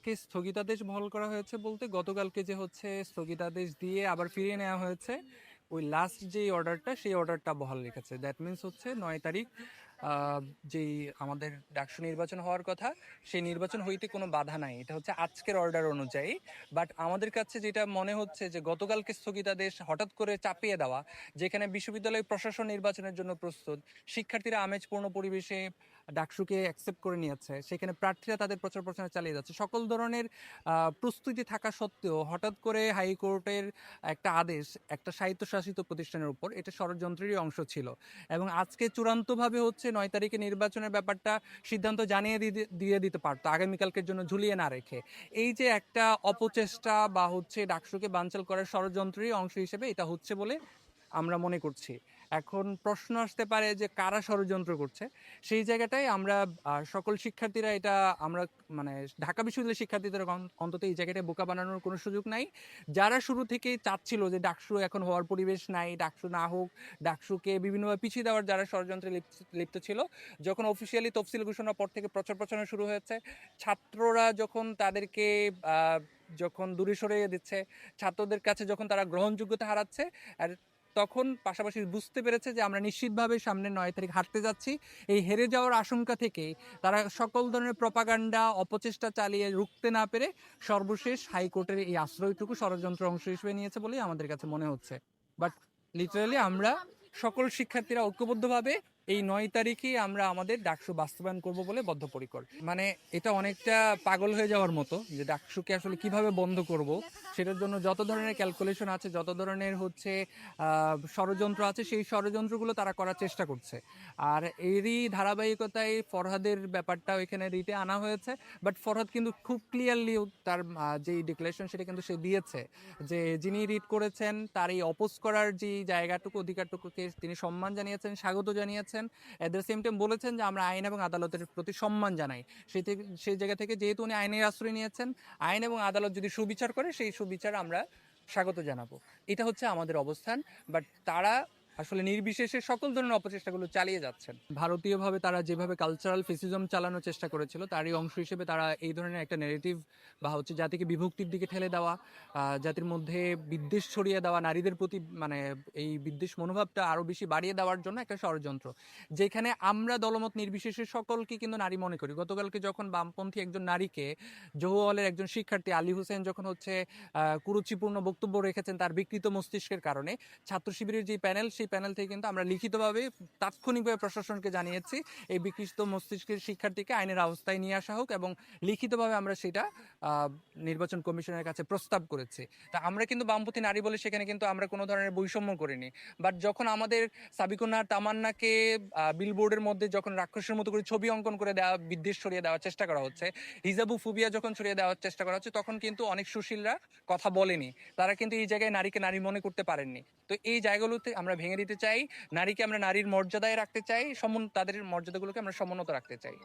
আজকে স্থগিতাদেশ বহাল করা হয়েছে বলতে গতকালকে যে হচ্ছে স্থগিতাদেশ দিয়ে আবার ফিরিয়ে নেওয়া হয়েছে, ওই লাস্ট যেই অর্ডারটা সেই অর্ডারটা বহাল রেখেছে। দ্যাট মিন্স হচ্ছে নয় তারিখ যেই আমাদের ডাকসু নির্বাচন হওয়ার কথা, সেই নির্বাচন হইতে কোনো বাধা নাই। এটা হচ্ছে আজকের অর্ডার অনুযায়ী। বাট আমাদের কাছে যেটা মনে হচ্ছে যে গতকালকে স্থগিতাদেশ হঠাৎ করে চাপিয়ে দেওয়া, যেখানে বিশ্ববিদ্যালয় প্রশাসন নির্বাচনের জন্য প্রস্তুত, শিক্ষার্থীরা আমেজপূর্ণ পরিবেশে ডাকসুকে অ্যাকসেপ্ট করে নিয়েছে। সেখানে প্রার্থীরা তাদের প্রচার প্রচারণা চালিয়ে যাচ্ছে। সকল ধরনের প্রস্তুতি থাকা সত্ত্বেও হঠাৎ করে হাইকোর্টের একটা আদেশ একটা স্বায়ত্তশাসিত প্রতিষ্ঠানের উপর এটা ষড়যন্ত্রেরই অংশ ছিল। এবং আজকে চূড়ান্তভাবে হচ্ছে নয় তারিখে নির্বাচনের ব্যাপারটা সিদ্ধান্ত জানিয়ে দিয়ে দিতে পারতো, আগামীকালকের জন্য ঝুলিয়ে না রেখে। এই যে একটা অপচেষ্টা বা হচ্ছে ডাকসুকে বানচাল করার ষড়যন্ত্রেরই অংশ হিসেবে এটা হচ্ছে বলে আমরা মনে করছি। এখন প্রশ্ন আসতে পারে যে কারা ষড়যন্ত্র করছে? সেই জায়গাটাই আমরা সকল শিক্ষার্থীরা এটা আমরা মানে ঢাকা বিশ্ববিদ্যালয়ের শিক্ষার্থীদের অন্তত এই জায়গাটায় বোকা বানানোর কোনো সুযোগ নাই। যারা শুরু থেকেই চাচ্ছিল যে ডাকসু এখন হওয়ার পরিবেশ নাই, ডাকসু না হোক, ডাকসুকে বিভিন্নভাবে পিছিয়ে দেওয়ার যারা ষড়যন্ত্রে লিপ্ত- ছিল, যখন অফিসিয়ালি তফসিল ঘোষণার পর থেকে প্রচার প্রচারণা শুরু হয়েছে, ছাত্ররা যখন তাদেরকে যখন দূরে সরিয়ে দিচ্ছে, ছাত্রদের কাছে যখন তারা গ্রহণযোগ্যতা হারাচ্ছে, আর তখন পাশাপাশি বুঝতে পেরেছে যে আমরা নিশ্চিতভাবে সামনে নয় তারিখ হাঁটতে যাচ্ছি। এই হেরে যাওয়ার আশঙ্কা থেকে তারা সকল ধরনের প্রপাগান্ডা, অপচেষ্টা চালিয়ে রুখতে না পেরে সর্বশেষ হাইকোর্টের এই আশ্রয়টুকু ষড়যন্ত্র অংশ হিসেবে নিয়েছে বলেই আমাদের কাছে মনে হচ্ছে। বাট লিটারালি আমরা সকল শিক্ষার্থীরা ঐক্যবদ্ধভাবে এই নয় তারিখে আমরা আমাদের ডাকসু বাস্তবায়ন করব বলে বদ্ধপরিকর। মানে এটা অনেকটা পাগল হয়ে যাওয়ার মতো যে ডাকসুকে আসলে কীভাবে বন্ধ করব, সেটার জন্য যত ধরনের ক্যালকুলেশন আছে, যত ধরনের হচ্ছে ষড়যন্ত্র আছে, সেই ষড়যন্ত্রগুলো তারা করার চেষ্টা করছে। আর এরই ধারাবাহিকতায় ফরহাদের ব্যাপারটাও এখানে রিটে আনা হয়েছে বাট ফরহাদ কিন্তু খুব ক্লিয়ারলি তার যেই ডিক্লারেশন সেটা কিন্তু সে দিয়েছে যে যিনি রিট করেছেন, তার এই অপোজ করার যে জায়গাটুকু, অধিকারটুকুকে তিনি সম্মান জানিয়েছেন, স্বাগত জানিয়েছেন এট দ্য সেম টাইম বলেছেন যে, আমরা আইন এবং আদালতের প্রতি সম্মান জানাই। সেই থেকে, সেই জায়গা থেকে যেহেতু উনি আইনের আশ্রয় নিয়েছেন, আইন এবং আদালত যদি সুবিচার করে, সেই সুবিচার আমরা স্বাগত জানাব। এটা হচ্ছে আমাদের অবস্থান। বাট তারা আসলে নির্বিশেষে সকল ধরনের অপচেষ্টাগুলো চালিয়ে যাচ্ছেন। ভারতীয়ভাবে তারা যেভাবে কালচারাল ফেসিজম চালানোর চেষ্টা করেছিল, তারই অংশ হিসেবে তারা এই ধরনের একটা নেগেটিভ বা হচ্ছে জাতিকে বিভক্তির দিকে ঠেলে দেওয়া জাতির মধ্যে বিদ্বেষ ছড়িয়ে দেওয়া, নারীদের প্রতি মানে এই বিদ্বেষ মনোভাবটা আরও বেশি বাড়িয়ে দেওয়ার জন্য একটা ষড়যন্ত্র। যেখানে আমরা দলমত নির্বিশেষে সকলকে কিন্তু নারী মনে করি। গতকালকে যখন বামপন্থী একজন নারীকে জহুয়ালের একজন শিক্ষার্থী আলী হোসেন যখন হচ্ছে কুরুচিপূর্ণ বক্তব্য রেখেছেন তার বিকৃত মস্তিষ্কের কারণে, ছাত্র শিবিরের যে প্যানেল সেই প্যানেল থেকে কিন্তু আমরা লিখিতভাবে তাৎক্ষণিকভাবে প্রশাসনকে জানিয়েছি, এই বিকৃত মস্তিষ্কের শিক্ষার্থীকে আইনের আওস্তায় নিয়ে আসা হোক এবং লিখিতভাবে আমরা সেটা নির্বাচন কমিশনের কাছে প্রস্তাব করেছি। তা আমরা কিন্তু বামপন্থী নারী বলে সেখানে কিন্তু আমরা কোনো ধরনের বৈষম্য করিনি। বাট যখন আমাদের সাবিকুনার তামান্নাকে বিলবোর্ডের মধ্যে যখন রাক্ষসের মতো করে ছবি অঙ্কন করে দেওয়া, বিদ্বেষ ছড়িয়ে দেওয়ার চেষ্টা করা হচ্ছে হিজাবু ফুবিয়া যখন ছড়িয়ে দেওয়ার চেষ্টা করা হচ্ছে, তখন কিন্তু অনেক সুশীলরা কথা বলেনি। তারা কিন্তু এই জায়গায় নারীকে নারী মনে করতে পারেননি। তো এই জায়গাগুলোতে আমরা ভেঙে দিতে চাই, নারীকে আমরা নারীর মর্যাদায় রাখতে চাই, সমন, তাদের মর্যাদাগুলোকে আমরা সমুন্নত রাখতে চাই।